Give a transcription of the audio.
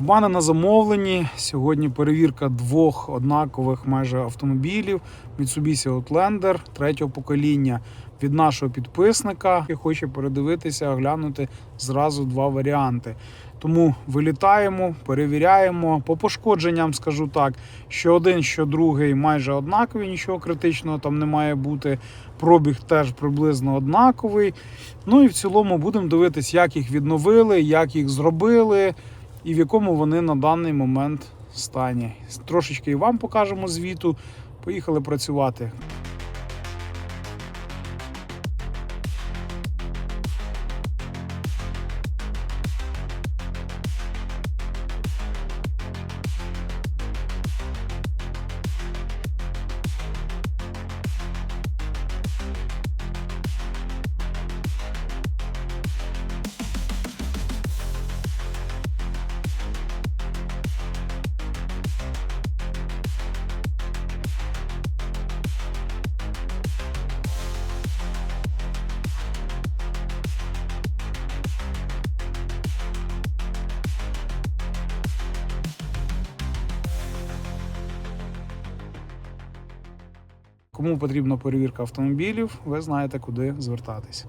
В мене на замовленні сьогодні перевірка двох однакових майже автомобілів Mitsubishi Outlander третього покоління від нашого підписника, який хоче передивитися, оглянути зразу два варіанти. Тому вилітаємо, перевіряємо. По пошкодженням скажу так, що один, що другий майже однакові, нічого критичного там не має бути. Пробіг теж приблизно однаковий. Ну і в цілому будемо дивитись, як їх відновили, як їх зробили і в якому вони на даний момент стані. Трошечки і вам покажемо звіту. Поїхали працювати. Кому потрібна перевірка автомобілів, ви знаєте, куди звертатись.